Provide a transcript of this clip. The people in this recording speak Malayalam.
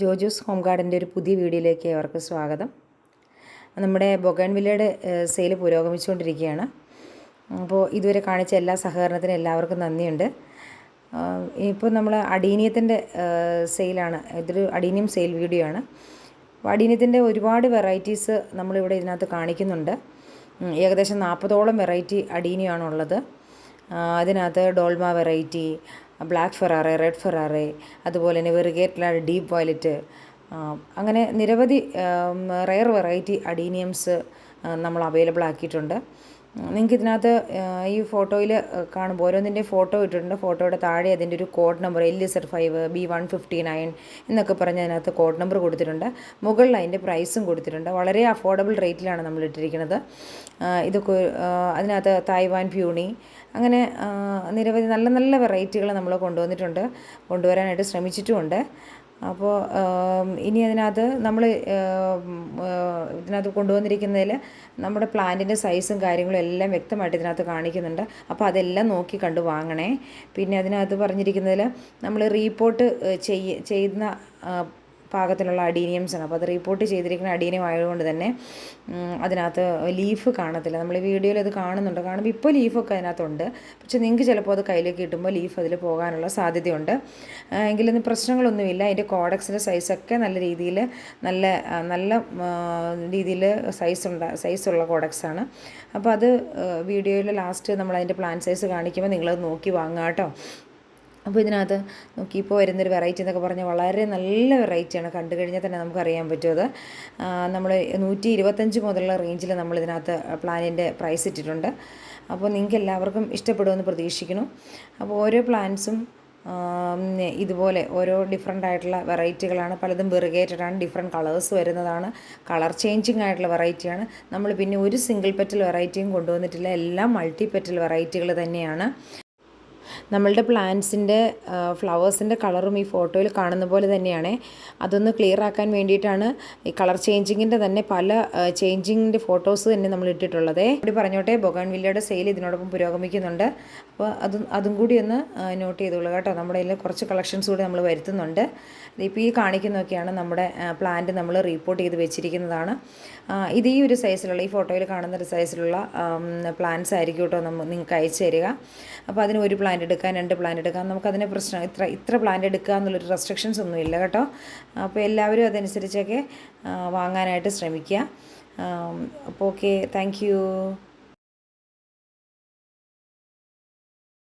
ജോജോസ് ഹോം ഗാർഡന്റെ ഒരു പുതിയ വീഡിയോയിലേക്ക് അവർക്ക് സ്വാഗതം. നമ്മുടെ ബൊഗൻവില്ലയുടെ സെയിൽ പുരോഗമിച്ചുകൊണ്ടിരിക്കുകയാണ്. അപ്പോൾ ഇതുവരെ കാണിച്ച എല്ലാ സഹകരണത്തിനും എല്ലാവർക്കും നന്ദിയുണ്ട്. ഇപ്പോൾ നമ്മൾ അടീനിയത്തിന്റെ സെയിലാണ്. ഇതൊരു അടീനിയം സെയിൽ വീഡിയോ ആണ് അടീനിയത്തിന്റെ ഒരുപാട് വെറൈറ്റീസ് നമ്മളിവിടെ ഇതിനകത്ത് കാണിക്കുന്നുണ്ട്. ഏകദേശം നാൽപ്പതോളം വെറൈറ്റി അടീനിയാണുള്ളത് അതിനകത്ത് Dolma variety black Ferrari red Ferrari അതുപോലെ തന്നെ വെറുകേറ്റിലാണ് ഡീപ്പ് വയലറ്റ് അങ്ങനെ നിരവധി റെയർ വെറൈറ്റി അഡീനിയംസ് നമ്മൾ അവൈലബിൾ ആക്കിയിട്ടുണ്ട്. നിങ്ങൾക്ക് ഇതിനകത്ത് ഈ ഫോട്ടോയിൽ കാണുമ്പോൾ ഓരോന്നിന്റെ ഫോട്ടോ ഇട്ടിട്ടുണ്ട്. ഫോട്ടോയുടെ താഴെ അതിന്റെ ഒരു code number L Z five B one fifty nine എന്നൊക്കെ പറഞ്ഞ് അതിനകത്ത് കോഡ് നമ്പർ കൊടുത്തിട്ടുണ്ട്. മുകളിൽ അതിന്റെ പ്രൈസും കൊടുത്തിട്ടുണ്ട്. വളരെ അഫോർഡബിൾ റേറ്റിലാണ് നമ്മൾ ഇട്ടിരിക്കുന്നത് ഇതൊക്കെ അതിനകത്ത് തായ്വാൻ പ്യൂണി അങ്ങനെ നിരവധി നല്ല നല്ല വെറൈറ്റികൾ നമ്മൾ കൊണ്ടുവന്നിട്ടുണ്ട്. കൊണ്ടുവരാനായിട്ട് ശ്രമിച്ചിട്ടുമുണ്ട്. അപ്പോൾ ഇനി അതിനകത്ത് നമ്മൾ ഇതിനകത്ത് കൊണ്ടുവന്നിരിക്കുന്നതിൽ നമ്മുടെ പ്ലാന്റിന്റെ സൈസും കാര്യങ്ങളും എല്ലാം വ്യക്തമായിട്ട് ഇതിനകത്ത് കാണിക്കുന്നുണ്ട്. അപ്പോൾ അതെല്ലാം നോക്കി കണ്ട് വാങ്ങണേ. പിന്നെ അതിനകത്ത് പറഞ്ഞിരിക്കുന്നതിൽ നമ്മൾ റീപോർട്ട് ചെയ്യുന്ന പാകത്തിലുള്ള അഡീനിയംസ് ആണ് അപ്പോൾ അത് റിപ്പോർട്ട് ചെയ്തിരിക്കുന്ന അഡീനിയം ആയതുകൊണ്ട് തന്നെ അതിനകത്ത് ലീഫ് കാണത്തില്ല. നമ്മൾ വീഡിയോയിൽ അത് കാണുന്നുണ്ട്. കാണുമ്പോൾ ഇപ്പോൾ ലീഫൊക്കെ അതിനകത്തുണ്ട്. പക്ഷേ നിങ്ങൾക്ക് ചിലപ്പോൾ അത് കയ്യിലേക്ക് കിട്ടുമ്പോൾ ലീഫ് അതിൽ പോകാനുള്ള സാധ്യതയുണ്ട്. എങ്കിലും പ്രശ്നങ്ങളൊന്നുമില്ല. അതിന്റെ കോഡക്സിന്റെ സൈസൊക്കെ നല്ല രീതിയിൽ നല്ല നല്ല രീതിയിൽ സൈസ് ഉണ്ട് സൈസുള്ള കോഡക്സാണ് അപ്പോൾ അത് വീഡിയോയിൽ ലാസ്റ്റ് നമ്മൾ അതിന്റെ പ്ലാൻ സൈസ് കാണിക്കുമ്പോൾ നിങ്ങളത് നോക്കി വാങ്ങാം കേട്ടോ. അപ്പോൾ ഇതിനകത്ത് നോക്കി ഇപ്പോൾ വരുന്നൊരു വെറൈറ്റി എന്നൊക്കെ പറഞ്ഞാൽ വളരെ നല്ല വെറൈറ്റിയാണ് കണ്ടു കഴിഞ്ഞാൽ തന്നെ നമുക്ക് അറിയാൻ പറ്റും അത്. നമ്മൾ നൂറ്റി ഇരുപത്തഞ്ച് മുതലുള്ള റേഞ്ചിൽ നമ്മൾ ഇതിനകത്ത് പ്ലാനിന്റെ പ്രൈസ് ഇട്ടിട്ടുണ്ട്. അപ്പോൾ നിങ്ങൾക്ക് എല്ലാവർക്കും ഇഷ്ടപ്പെടുമെന്ന് പ്രതീക്ഷിക്കുന്നു. അപ്പോൾ ഓരോ പ്ലാൻസും ഇതുപോലെ ഓരോ ഡിഫറെന്റ് ആയിട്ടുള്ള വെറൈറ്റികളാണ് പലതും വെറുകേറ്റഡ് ആണ് ഡിഫറെന്റ് കളേഴ്സ് വരുന്നതാണ്. കളർ ചേഞ്ചിങ് ആയിട്ടുള്ള വെറൈറ്റിയാണ് നമ്മൾ പിന്നെ ഒരു സിംഗിൾ പെറ്റൽ വെറൈറ്റിയും കൊണ്ടുവന്നിട്ടില്ല. എല്ലാം മൾട്ടി പെറ്റൽ വെറൈറ്റികൾ തന്നെയാണ്. നമ്മളുടെ പ്ലാന്റ്സിന്റെ ഫ്ലവേഴ്സിന്റെ കളറും ഈ ഫോട്ടോയിൽ കാണുന്ന പോലെ തന്നെയാണ്. അതൊന്ന് ക്ലിയർ ആക്കാൻ വേണ്ടിയിട്ടാണ് ഈ കളർ ചേഞ്ചിങ്ങിന്റെ തന്നെ പല ചേഞ്ചിങ്ങിന്റെ ഫോട്ടോസ് തന്നെ നമ്മൾ ഇട്ടിട്ടുള്ളത്. ഇവിടെ പറഞ്ഞോട്ടെ ബൊഗാൻ വില്ലയുടെ സെയിൽ ഇതിനോടൊപ്പം പുരോഗമിക്കുന്നുണ്ട്. അപ്പോൾ അതും അതും കൂടി ഒന്ന് നോട്ട് ചെയ്തോളൂ കേട്ടോ. നമ്മുടെ കയ്യിൽ കുറച്ച് കളക്ഷൻസ് കൂടി നമ്മൾ വരുത്തുന്നുണ്ട്. ഇപ്പോൾ ഈ കാണിക്കുന്നതൊക്കെയാണ് നമ്മുടെ പ്ലാന്റ് നമ്മൾ റിപ്പോർട്ട് ചെയ്ത് വെച്ചിരിക്കുന്നതാണ്. ഇത് ഈ ഒരു സൈസിലുള്ള ഈ ഫോട്ടോയിൽ കാണുന്ന ഒരു സൈസിലുള്ള പ്ലാന്റ്സ് ആയിരിക്കും കേട്ടോ നമ്മൾ നിങ്ങൾക്ക് അയച്ചു തരിക. അപ്പോൾ അതിന് ഒരു പ്ലാന്റ് എടുക്കാൻ രണ്ട് പ്ലാന്റ് എടുക്കാം. നമുക്കതിനെ പ്രശ്നം ഇത്ര ഇത്ര പ്ലാന്റ് എടുക്കുക എന്നുള്ളൊരു റെസ്ട്രിക്ഷൻസ് ഒന്നും ഇല്ല കേട്ടോ. അപ്പോൾ എല്ലാവരും അതനുസരിച്ചൊക്കെ വാങ്ങാനായിട്ട് ശ്രമിക്കുക. അപ്പോൾ ഓക്കെ താങ്ക്